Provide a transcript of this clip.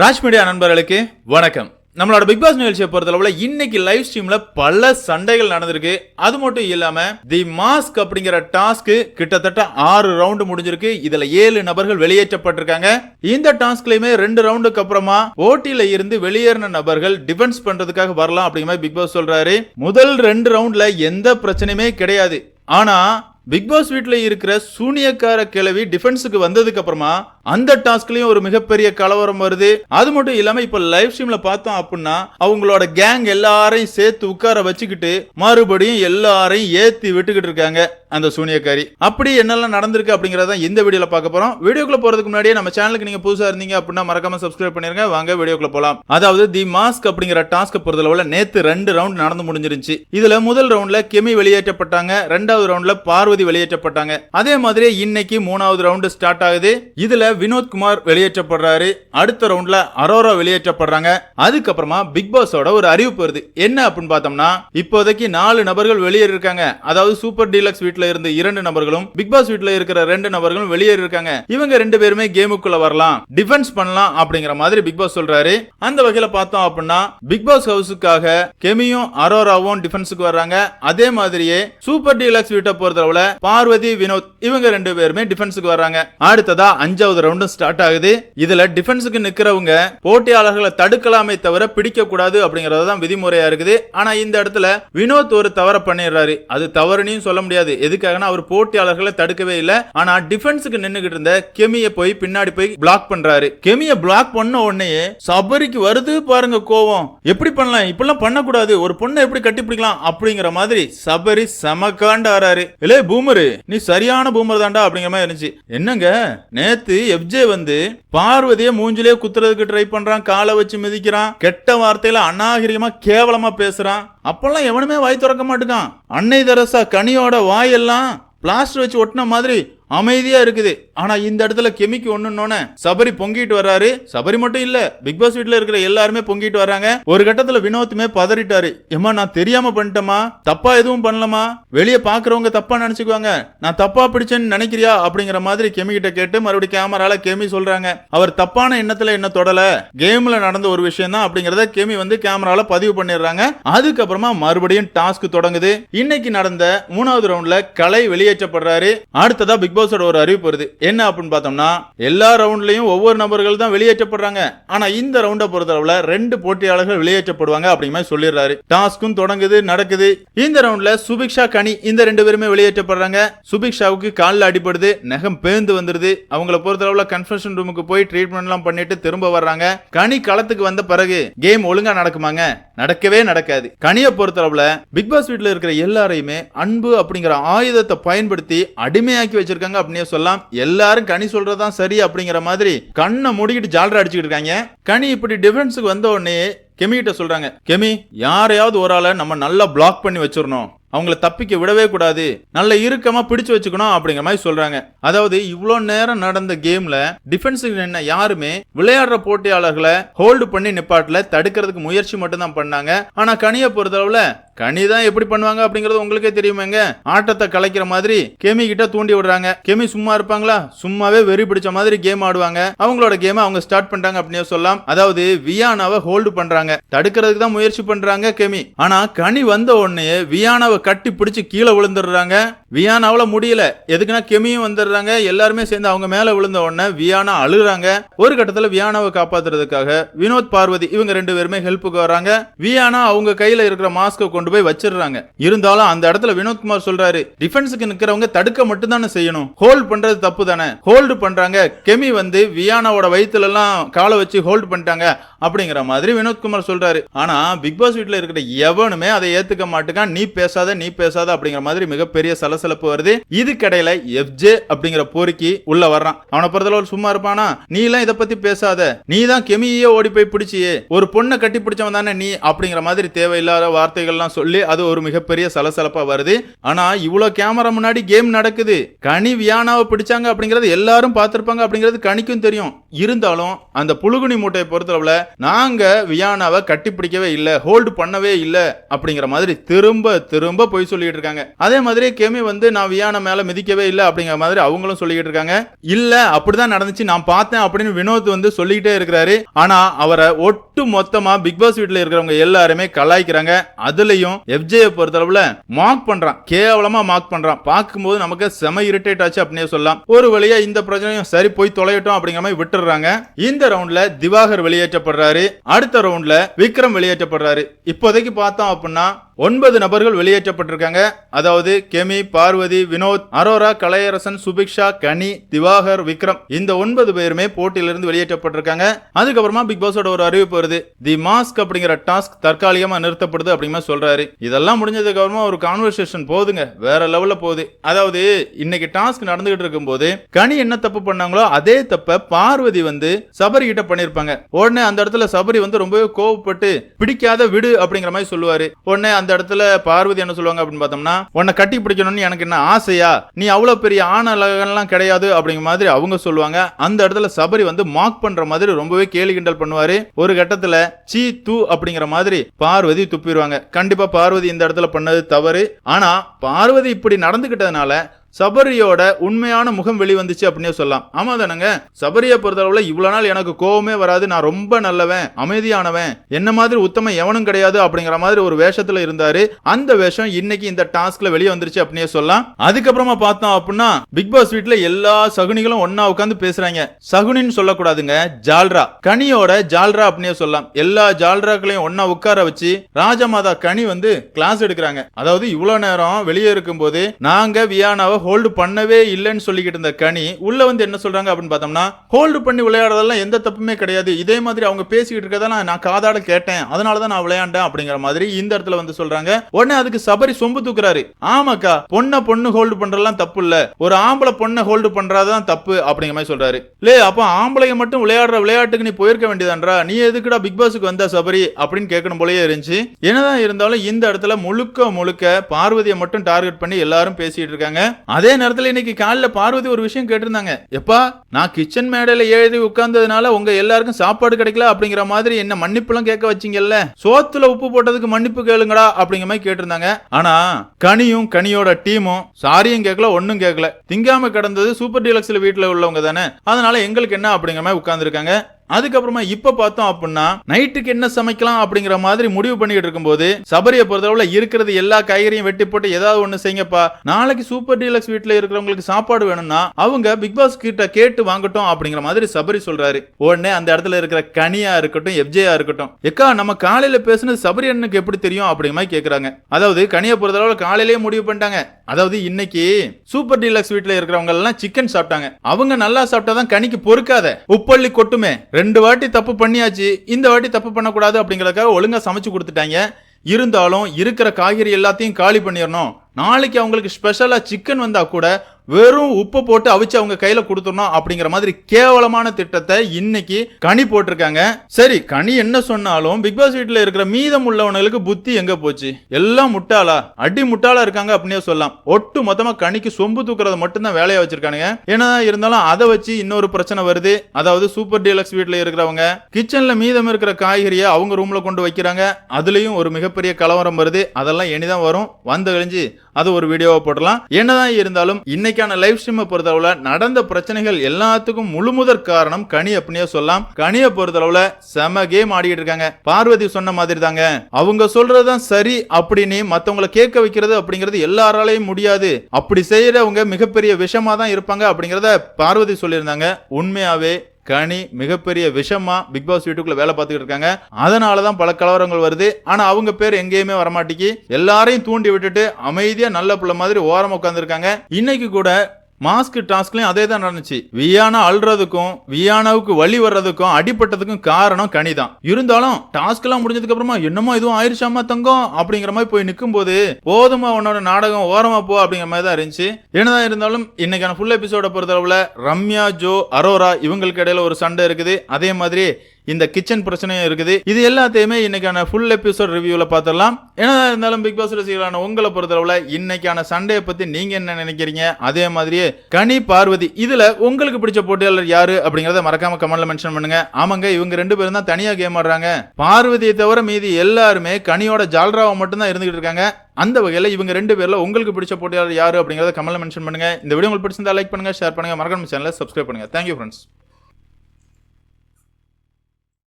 Raj media நண்பர்களுக்கு வணக்கம். நம்மளோட பிக் பாஸ் நிகழ்ச்சியை பொறுத்தளவுல இன்னைக்கு லைவ் ஸ்ட்ரீம்ல பல சண்டைகள் நடந்திருக்கு. அது மட்டும் இல்லாம தி மாஸ்க் அப்படிங்கிற டாஸ்க் கிட்டத்தட்ட ஆறு ரவுண்டு முடிஞ்சிருக்கு. இதுல ஏழு நபர்கள் வெளியேற்றப்பட்டிருக்காங்க. இந்த டாஸ்க்லயுமே ரெண்டு ரவுண்டுக்கு அப்புறமா போட்டியில இருந்து வெளியேறின நபர்கள் டிஃபென்ஸ் பண்றதுக்காக வரலாம் அப்படிங்கிற மாதிரி பிக் பாஸ் சொல்றாரு. முதல் ரெண்டு ரவுண்ட்ல எந்த பிரச்சனையுமே கிடையாது. ஆனா பிக் பாஸ் வீட்டில் இருக்கிற சூனியக்கார கிழவி டிஃபென்ஸுக்கு வந்ததுக்கு அப்புறமா அந்த டாஸ்க்லயும் ஒரு மிகப்பெரிய கலவரம் வருது. அது மட்டும் இல்லாம இப்ப லைவ் ஸ்ட்ரீம்ல பார்த்தோம் அப்படின்னா அவங்களோட கேங் எல்லாரையும் சேர்த்து உட்கார வச்சுக்கிட்டு மறுபடியும் எல்லாரையும் ஏத்தி விட்டுக்கிட்டு இருக்காங்க அந்த சூனியக்காரி. அப்படி என்னெல்லாம் நடந்திருக்கு அப்படிங்கறத இந்த வீடியோல பார்க்க போறோம். வீடியோக்குள்ள போறதுக்கு முன்னாடியே நம்ம சேனலுக்கு நீங்க புதுசா இருந்தீங்க அப்படின்னா மறக்காம சப்ஸ்கிரைப் பண்ணிருங்க. வாங்க வீடியோக்குள்ள போலாம். அதாவது தி மாஸ்க் அப்படிங்கிற டாஸ்க் பொறுத்தளவுல நேத்து ரெண்டு ரவுண்ட் நடந்து முடிஞ்சிருச்சு இதுல முதல் ரவுண்ட்ல கெமி வெளியேற்றப்பட்டாங்க. ரெண்டாவது ரவுண்ட்ல பார்வதி வெளியேற்றப்பட்டாங்க. அதே மாதிரி இன்னைக்கு மூணாவது ரவுண்டு ஸ்டார்ட் ஆகுது. இதுல வினோத்குமார் வெளியேற்றப்படுறாரு. அடுத்த ரவுண்ட்ல அரோரா வெளியேற்றப்படுறாங்க. அதுக்கப்புறமா பிக் பாஸோட ஒரு அறிவிப்பு வருது. என்ன அப்படின்னு பார்த்தோம்னா இப்போதைக்கு நாலு நபர்கள் வெளியேறி இருக்காங்க அதாவது சூப்பர் டீலக்ஸ் வீட்ல இருந்து இரண்டு நபர்களும் பிக் பாஸ் வீட்ல இருக்கிற ரெண்டு நபர்களும் வெளியேறி இருக்காங்க இவங்க ரெண்டு பேருமே கேமுக்குள்ள வரலாம். டிஃபென்ஸ் பண்ணலாம் அப்படிங்கிற மாதிரி பிக் பாஸ் சொல்றாரு. அந்த வகையில பார்த்தோம் அப்படின்னா பிக் பாஸ் ஹவுஸுக்காக கெமியும் அரோராவும் டிஃபென்ஸுக்கு வர்றாங்க. அதே மாதிரியே சூப்பர் டீலக்ஸ் வீட்டை பொறுத்தளவுல பார்வதி வினோத் இவங்க ரெண்டு பேருமே டிஃபென்ஸுக்கு வர்றாங்க. அடுத்ததா அஞ்சாவது ரவுண்டும் ஸ்டார்ட் ஆகுது. இதுல டிஃபென்ஸுக்கு நிக்கிறவங்க போட்டியாளர்களை தடுக்கலாமே தவிர பிடிக்க கூடாது அப்படிங்கறது தான் விதிமுறையா இருக்குது. ஆனா இந்த இடத்துல வினோத் ஒரு தவற பண்ணிடுறாரு. அது தவறுனையும் சொல்ல முடியாது. எதுக்காகனா அவர் போட்டியாளர்களை தடுக்கவே இல்ல. ஆனா டிஃபென்ஸுக்கு நின்னுகிட்டு இருந்த கெமிய போய் பின்னாடி போய் பிளாக் பண்றாரு. கெமிய பிளாக் பண்ண உடனே சபரிக்கு வருது பாருங்க கோவம். எப்படி பண்ணலாம்? இப்பெல்லாம் பண்ணக்கூடாது. ஒரு பொண்ணை எப்படி கட்டி பிடிக்கலாம் அப்படிங்கிற மாதிரி சபரி செமக்காண்டு ஆறாரு இல்லே பூமரு. நீ சரியான பூமர் தாண்டா அப்படிங்கிற மாதிரி இருந்துச்சு. என்னங்க? நேத்து எஃப்ஜே வந்து பார்வதியை மூஞ்சிலே குத்துறதுக்கு ட்ரை பண்றான் காலை வச்சு மிதிக்கிறான் கெட்ட வார்த்தையில அநாகரிகமா கேவலமா பேசுறான். அப்பெல்லாம் எவனுமே வாய் திறக்க மாட்டுக்கான். அன்னை தெரசா கனியோட வாயெல்லாம் பிளாஸ்டர் வச்சு ஒட்டின மாதிரி அமைதியா இருக்குது. ஆனா இந்த இடத்துல கெமிக்கு ஒண்ணுன்னொன்னு சபரி பொங்கிட்டு வர்றாரு. சபரி மட்டும் இல்ல பிக் பாஸ் வீட்டுல இருக்கிற எல்லாருமே பொங்கிட்டு வர்றாங்க. ஒரு கட்டத்துல வினோத்துமே பதறிட்டாரு. ஏமா நான் தெரியாம பண்ணிட்டேமா தப்பா எதுவும் பண்ணலமா வெளியே பாக்குறவங்க தப்பா நினைச்சுக்குவாங்க. நான் தப்பா பிடிச்சேன்னு நினைக்கிறியா? அப்படிங்கிற மாதிரி கெமி கிட்ட கேட்டு மறுபடியும் கேமரால கெமி சொல்றாங்க. அவர் தப்பான எண்ணத்துல என்ன தொடல? கேம்ல நடந்த ஒரு விஷயம் தான் அப்படிங்கறத கெமி வந்து கேமரால பதிவு பண்ணிடுறாங்க. அதுக்கப்புறமா மறுபடியும் டாஸ்க் தொடங்குது. இன்னைக்கு நடந்த மூணாவது ரவுண்ட்ல கலை வெளியேற்றப்படுறாரு. அடுத்ததா பிக் பாஸோட ஒரு அறிவிப்பு வருது. என்ன அப்படின்னு பார்த்தோம்னா எல்லா ரவுண்ட்லையும் ஒவ்வொரு நபர்கள் தான் வெளியேற்றப்படுறாங்க. ஆனா இந்த ரவுண்டை பொறுத்தளவுல ரெண்டு போட்டியாளர்கள் வெளியேற்றப்படுவாங்க அப்படிங்கிற மாதிரி சொல்லிடுறாரு. டாஸ்க்கும் தொடங்குது நடக்குது. இந்த ரவுண்ட்ல சுபிக்ஷா கனி இந்த ரெண்டு பேருமே வெளியேற்றப்படுறாங்க. சுபிக்ஷாவுக்கு காலில் அடிபடுது நகம் பேந்து வந்துருது. அவங்கள பொறுத்தளவுல கன்ஃபெஷன் ரூமுக்கு போய் ட்ரீட்மெண்ட் எல்லாம் பண்ணிட்டு திரும்ப வர்றாங்க. கனி களத்துக்கு வந்த பிறகு கேம் ஒழுங்கா நடக்குமாங்க? நடக்கவே நடக்காது. கனியை பொறுத்தளவுல பிக் பாஸ் வீட்டில் இருக்கிற எல்லாரையுமே அன்பு அப்படிங்கிற ஆயுதத்தை பயன்படுத்தி அடிமையாக்கி வச்சிருக்காங்க அப்படின்னே சொல்லலாம். எல்லாரும் கனி சொல்றதுதான் சரி அப்படிங்கிற மாதிரி கண்ணை மூடிக்கிட்டு ஜாலரா அடிச்சுக்கிட்டு இருக்காங்க. கனி இப்படி டிஃபரன்ஸுக்கு வந்த உடனே கெமி கிட்ட சொல்றாங்க கெமி யாரையாவது ஒரு ஆளை நம்ம நல்லா பிளாக் பண்ணி வச்சிடணும். அவங்கள தப்பிக்க விடவே கூடாது. நல்ல இறுக்கமா பிடிச்சு வச்சுக்கணும் அப்படிங்கிற மாதிரி சொல்றாங்க. அதாவது இவ்வளோ நேரம் நடந்த கேம்ல டிஃபென்ஸுக்கு என்ன யாருமே விளையாடுற போட்டியாளர்களை ஹோல்டு பண்ணி நிப்பாட்டில் தடுக்கிறதுக்கு முயற்சி மட்டும் தான் பண்ணாங்க. ஆனா கனியை பொறுத்தளவுல கனி தான் எப்படி பண்ணுவாங்க அப்படிங்கறது உங்களுக்கே தெரியுமேங்க. ஆட்டத்தை கலைக்கிற மாதிரி கெமி கிட்ட தூண்டி விடுறாங்க. கெமி சும்மா இருப்பாங்களா? சும்மாவே வெறி பிடிச்ச மாதிரி கேம் ஆடுவாங்க. அவங்களோட கேம் அவங்க ஸ்டார்ட் பண்ணிட்டாங்க அப்படின்னு சொல்லலாம். அதாவது வியானாவை ஹோல்டு பண்றாங்க. தடுக்கிறதுக்கு தான் முயற்சி பண்றாங்க கெமி. ஆனா கனி வந்த உடனே வியானாவை கட்டி பிடிச்சு கீழே விழுந்துடுறாங்க. வியானாவில முடியல. எதுக்குன்னா கெமியும் வந்துடுறாங்க. எல்லாருமே சேர்ந்து அவங்க மேல விழுந்த உடனே வியானா அழுகுறாங்க. ஒரு கட்டத்தில் வியானாவை காப்பாத்துறதுக்காக வினோத் பார்வதி இவங்க ரெண்டு பேருமே ஹெல்ப்புக்கு வராங்க. வியானா அவங்க கையில இருக்கிற மாஸ்கை கொண்டு போய் வச்சிடுறாங்க. இருந்தாலும் அந்த இடத்துல வினோத்குமார் சொல்றாரு டிஃபென்ஸுக்கு நிக்கிறவங்க தடுக்க மட்டும் தானே செய்யணும். ஹோல்ட் பண்றது தப்பு தானே ஹோல்டு பண்றாங்க. கெமி வந்து வியானாவோட வயித்துல எல்லாம் காலை வச்சு ஹோல்டு பண்ணிட்டாங்க. அப்படிங்கிற மாதிரி வினோத்குமார் சொல்றாரு. ஆனா பிக் பாஸ் வீட்டில் இருக்கிற எவனுமே அதை ஏத்துக்க மாட்டுக்கான். நீ பேசாத நீ பேசாத அப்படிங்கிற மாதிரி மிகப்பெரிய சலசலப்பு வருது. இதுக்கடையில எஃப்ஜே அப்படிங்கிற போரிக்கு உள்ள வர்றான். அவனை பொறுத்தளவு சும்மா இருப்பானா? நீ எல்லாம் இதை பத்தி பேசாத. நீ தான் கெமியே ஓடி போய் பிடிச்சியே. ஒரு பொண்ணை கட்டி பிடிச்சவன் தானே நீ? அப்படிங்கிற மாதிரி தேவையில்லாத வார்த்தைகள்லாம் சொல்லி அது ஒரு மிகப்பெரிய சலசலப்பா வருது. ஆனா இவ்வளவு கேமரா முன்னாடி கேம் நடக்குது. கனி வியானாவை பிடிச்சாங்க அப்படிங்கறது எல்லாரும் பார்த்திருப்பாங்க அப்படிங்கிறது கனிக்கும் தெரியும். இருந்தாலும் அந்த புழுகுனி மூட்டையை பொறுத்தளவுல நாங்க வியானாவை கட்டிப்பிடிக்கவே இல்லை ஹோல்டு பண்ணவே இல்ல அப்படிங்கிற மாதிரி திரும்ப திரும்ப போய் சொல்லிட்டு இருக்காங்க. அதே மாதிரி கெமி வந்து நான் வியானா மேல மிதிக்கவே இல்ல அப்படிங்கிற மாதிரி அவங்களும் சொல்லிட்டு இருக்காங்க. இல்ல அப்படிதான் நடந்துச்சு நான் பார்த்தேன் அப்படின்னு வினோத் வந்து சொல்லிக்கிட்டே இருக்கிறாரு. ஆனா அவரை ஒட்டு மொத்தமா பிக் பாஸ் வீட்ல இருக்கிறவங்க எல்லாருமே கலாய்க்கிறாங்க. அதுலயும் எஃப்ஜேயை பொறுத்தளவுல மார்க் பண்றான் கேவலமா மார்க் பண்றான். பார்க்கும்போது நமக்கு செம இரிட்டேட் ஆச்சு அப்படின்னே சொல்லலாம். ஒரு வழியா இந்த பிரச்சனையும் சரி போய் தொலையட்டும் அப்படிங்கிற மாதிரி விட்டுறாங்க இந்த ரவுண்ட்ல திவாகர் வெளியேற்றப்படுறாரு அடுத்த ரவுண்ட்ல விக்ரம் வெளியேற்றப்படுறாரு. இப்போதைக்கு பார்த்தோம் அப்படின்னா ஒன்பது நபர்கள் வெளியேற்றப்பட்டிருக்காங்க. அதாவது கெமி பார்வதி வினோத் அரோரா கலையரசன் சுபிக்ஷா கனி திவாகர் விக்ரம். இந்த ஒன்பது பேருமே போட்டியிலிருந்து வெளியேற்றப்பட்டிருக்காங்க. அதுக்கப்புறமா பிக் பாஸோட ஒரு அறிவிப்பு வருது. தி மாஸ்க் அப்படிங்கிற டாஸ்க் தற்காலிகமா நிறுத்தப்படுது அப்படிங்கிற சொல்றாரு. இதெல்லாம் முடிஞ்சதுக்கு அப்புறமா ஒரு கான்வர்சேஷன் போகுதுங்க வேற லெவல்ல போகுது. அதாவது இன்னைக்கு டாஸ்க் நடந்துகிட்டு இருக்கும்போது கனி என்ன தப்பு பண்ணாங்களோ அதே தப்ப பார்வதி வந்து சபரி கிட்ட பண்ணிருப்பாங்க. உடனே அந்த இடத்துல சபரி வந்து ரொம்பவே கோவப்பட்டு பிடிக்காத விடு அப்படிங்கிற மாதிரி சொல்லுவாரு. உடனே அந்த இடத்துல பார்வதி என்ன சொல்லுவாங்க அப்படின்னு பார்த்தோம்னா உன்னை கட்டி பிடிக்கணும்னு எனக்கு என்ன ஆசையா? நீ அவ்வளோ பெரிய ஆணலகம்லாம் கிடையாது அப்படிங்கிற மாதிரி அவங்க சொல்லுவாங்க. அந்த இடத்துல சபரி வந்து மார்க் பண்ற மாதிரி ரொம்பவே கேலி கிண்டல் பண்ணுவாரு. ஒரு கட்டத்துல சீ தூ அப்படிங்கிற மாதிரி பார்வதி துப்பிடுவாங்க. கண்டிப்பா பார்வதி இந்த இடத்துல பண்ணது தவறு. ஆனா பார்வதி இப்படி நடந்துகிட்டதுனால சபரியோட உண்மையான முகம் வெளிவந்துச்சு அப்படின்னே சொல்லலாம். ஆமா தானங்க? சபரியை பொறுத்தளவுல இவ்வளவு நாள் எனக்கு கோவமே வராது. நான் ரொம்ப நல்லவன் அமைதியானவன். என்ன மாதிரி உத்தம எவனும் கிடையாது அப்படிங்கிற மாதிரி ஒரு வேஷத்துல இருந்தாரு. அந்த வேஷம் இன்னைக்கு இந்த டாஸ்க்ல வெளியே வந்துருச்சு அப்படின்னே சொல்லலாம். அதுக்கப்புறமா பார்த்தோம் அப்படின்னா பிக் பாஸ் வீட்ல எல்லா சகுனிகளும் ஒன்னா உட்காந்து பேசுறாங்க. சகுனின்னு சொல்லக்கூடாதுங்க ஜால்ரா. கனியோட ஜால்ரா அப்படின்னே சொல்லலாம். எல்லா ஜால்ராக்களையும் ஒன்னா உட்கார வச்சு ராஜமாதா கனி வந்து கிளாஸ் எடுக்கிறாங்க. அதாவது இவ்வளவு நேரம் வெளியே இருக்கும்போது நாங்க வியானாவை ஹோல்டு பண்ணவே இல்லைன்னு சொல்லிக்கிட்டு இருந்த கனி உள்ள வந்து என்ன சொல்றாங்க அப்படின்னு பார்த்தோம்னா ஹோல்டு பண்ணி விளையாடுறதெல்லாம் எந்த தப்புமே கிடையாது. இதே மாதிரி அவங்க பேசிக்கிட்டு இருக்கதெல்லாம் நான் காதாட கேட்டேன். அதனால தான் நான் விளையாண்டேன் அப்படிங்கிற மாதிரி இந்த இடத்துல வந்து சொல்றாங்க. உடனே அதுக்கு சபரி சொம்பு தூக்குறாரு. ஆமாக்கா பொண்ணை பொண்ணு ஹோல்டு பண்றதெல்லாம் தப்பு இல்ல. ஒரு ஆம்பளை பொண்ணை ஹோல்டு பண்றதுதான் தப்பு அப்படிங்கிற மாதிரி சொல்றாரு. லே அப்ப ஆம்பளைங்க மட்டும் விளையாடுற விளையாட்டுக்கு நீ போயிருக்க வேண்டியதான்றா? நீ எதுக்குடா பிக் பாஸுக்கு வந்த சபரி? அப்படின்னு கேட்கணும் போலயே இருந்துச்சு. என்னதான் இருந்தாலும் இந்த இடத்துல முழுக்க முழுக்க பார்வதியை மட்டும் டார்கெட் பண்ணி எல்லாரும் பேசிட்டு இருக்காங்க. அதே நேரத்தில் இன்னைக்கு காலில் பார்வதி ஒரு விஷயம் கேட்டிருந்தாங்க. எப்பா நான் கிச்சன் மேடையில் எழுதி உட்கார்ந்ததுனால உங்க எல்லாருக்கும் சாப்பாடு கிடைக்கல அப்படிங்கிற மாதிரி என்ன மன்னிப்புலாம் கேட்க வச்சிங்கல்ல? சோத்துல உப்பு போட்டதுக்கு மன்னிப்பு கேளுங்கடா அப்படிங்கிற மாதிரி கேட்டிருந்தாங்க. ஆனா கனியும் கனியோட டீமும் சாரியும் கேட்கல ஒன்னும் கேட்கல. திங்காம கிடந்தது சூப்பர் டீலக்ஸ்ல வீட்டுல உள்ளவங்க தானே. அதனால எங்களுக்கு என்ன அப்படிங்கிற மாதிரி உட்கார்ந்துருக்காங்க. அதுக்கப்புறமா இப்ப பார்த்தோம் அப்படின்னா நைட்டுக்கு என்ன சமைக்கலாம் அப்படிங்கிற மாதிரி முடிவு பண்ணிட்டு இருக்கும்போது சபரியை பொறுத்தளவுல இருக்கிறது எல்லா காய்கறியும் வெட்டி போட்டு ஏதாவது ஒண்ணு செய்யுங்கப்பா நாளைக்கு சூப்பர் டீலக்ஸ் வீட்டுல இருக்கிறவங்களுக்கு சாப்பாடு வேணும்னா அவங்க பிக் பாஸ் கிட்ட கேட்டு வாங்கட்டும் அப்படிங்கிற மாதிரி சபரி சொல்றாரு. உடனே அந்த இடத்துல இருக்கிற கனியா இருக்கட்டும் எப்ஜேயா இருக்கட்டும் எக்கா நம்ம காலையில பேசுனது சபரி அண்ணனுக்கு எப்படி தெரியும்? அப்படிங்கிற மாதிரி கேக்குறாங்க. அதாவது கனியை பொறுத்தளவுல காலையிலேயே முடிவு பண்ணிட்டாங்க. அதாவது இன்னைக்கு சூப்பர் டீலக்ஸ் வீட்டுல இருக்கிறவங்க எல்லாம் சிக்கன் சாப்பிட்டாங்க. அவங்க நல்லா சாப்பிட்டாதான் கனிக்கு பொறுக்காத. உப்பள்ளி கொட்டுமே. ரெண்டு வாட்டி தப்பு பண்ணியாச்சு இந்த வாட்டி தப்பு பண்ணக்கூடாது அப்படிங்கறதுக்காக ஒழுங்கா சமைச்சு கொடுத்துட்டாங்க. இருந்தாலும் இருக்கிற காய்கறி எல்லாத்தையும் காலி பண்ணிடணும். நாளைக்கு அவங்களுக்கு ஸ்பெஷலாக சிக்கன் வந்தால் கூட வெறும் உப்பு போட்டு அவிச்சு அவங்க கையில கொடுத்துடணும் அப்படிங்கிற மாதிரி கேவலமான திட்டத்தை இன்னைக்கு கனி போட்டிருக்காங்க. சரி கனி என்ன சொன்னாலும் பிக் பாஸ் வீட்டுல இருக்கிற மீதம் உள்ளவனுக்கு புத்தி எங்க போச்சு? எல்லாம் முட்டாளா? அடி முட்டாளா இருக்காங்க அப்படின்னே சொல்லலாம். ஒட்டு மொத்தமா கனிக்கு சொம்பு தூக்குறத மட்டும்தான் வேலையா வச்சிருக்கானுங்க. ஏன்னா இருந்தாலும் அதை வச்சு இன்னொரு பிரச்சனை வருது. அதாவது சூப்பர் டீலக்ஸ் வீட்டுல இருக்கிறவங்க கிச்சன்ல மீதம் இருக்கிற காய்கறியை அவங்க ரூம்ல கொண்டு வைக்கிறாங்க. அதுலயும் ஒரு மிகப்பெரிய கலவரம் வருது. அதெல்லாம் இனிதான் வரும். வந்து கழிஞ்சு அது ஒரு வீடியோவை போடலாம். என்னதான் இருந்தாலும் இன்னைக்கான லைவ் ஸ்ட்ரீமை பொறுத்தளவுல நடந்த பிரச்சனைகள் எல்லாத்துக்கும் முழுமுதற் காரணம் கனி அப்படின்னே சொல்லலாம். கனியை பொறுத்தளவுல செம கேம் ஆடிக்கிட்டு இருக்காங்க. பார்வதி சொன்ன மாதிரி தாங்க அவங்க சொல்றதுதான் சரி அப்படின்னு மத்தவங்களை கேட்க வைக்கிறது அப்படிங்கிறது எல்லாராலையும் முடியாது. அப்படி செய்யறவங்க மிகப்பெரிய விஷமா தான் இருப்பாங்க அப்படிங்கிறத பார்வதி சொல்லியிருந்தாங்க. உண்மையாவே கனி மிகப்பெரிய விஷமா பிக் பாஸ் வீட்டுக்குள்ள வேலை பார்த்துக்கிட்டு இருக்காங்க. அதனால தான் பல கலவரங்கள் வருது. ஆனா அவங்க பேர் எங்கேயுமே வரமாட்டேங்கி எல்லாரையும் தூண்டி விட்டுட்டு அமைதியா நல்ல பிள்ளை மாதிரி ஓரம் உட்காந்துருக்காங்க இன்னைக்கு கூட மாஸ்க் டாஸ்க்லையும் அதே தான் நடந்துச்சு. வியானா அழுறதுக்கும் வியானாவுக்கு வழி வர்றதுக்கும் அடிபட்டதுக்கும் காரணம் கனி தான் இருந்தாலும் டாஸ்க் எல்லாம் முடிஞ்சதுக்கு அப்புறமா என்னமோ இதுவும் ஆயிருச்சாமா தங்கம்? அப்படிங்கிற மாதிரி போய் நிற்கும் போது போதுமா உன்னோட நாடகம் ஓரமா போ அப்படிங்கிற மாதிரி தான் இருந்துச்சு. என்னதான் இருந்தாலும் இன்னைக்கான ஃபுல் எபிசோட பொறுத்தளவுல ரம்யா ஜோ அரோரா இவங்களுக்கு இடையில ஒரு சண்டை இருக்குது. அதே மாதிரி இந்த கிச்சன் பிரச்சனையும் இருக்குது. இது எல்லாத்தையுமே இன்னைக்கான ஃபுல் எபிசோட் ரிவ்யூவில் பார்த்துடலாம். ஏன்னா இருந்தாலும் பிக் பாஸ் ரசிகர்களான உங்களை பொறுத்தளவில் இன்னைக்கான சண்டையை பற்றி நீங்கள் என்ன நினைக்கிறீங்க? அதே மாதிரியே கனி பார்வதி இதில் உங்களுக்கு பிடிச்ச போட்டியாளர் யாரு அப்படிங்கிறத மறக்காம கமெண்ட்ல மென்ஷன் பண்ணுங்க. ஆமாங்க இவங்க ரெண்டு பேரும் தான் தனியாக கேம் ஆடுறாங்க. பார்வதியை தவிர மீதி எல்லாருமே கனியோட ஜால்ராவை மட்டும்தான் இருந்துகிட்டு இருக்காங்க. அந்த வகையில் இவங்க ரெண்டு பேரில் உங்களுக்கு பிடிச்ச போட்டியாளர் யார் அப்படிங்கிறத கமெண்ட்ல மென்ஷன் பண்ணுங்க. இந்த வீடியோ உங்களுக்கு பிடிச்சிருந்தா லைக் பண்ணுங்க ஷேர் பண்ணுங்க. மறக்காம சேனலை சப்ஸ்கிரைப் பண்ணுங்க. Thank you friends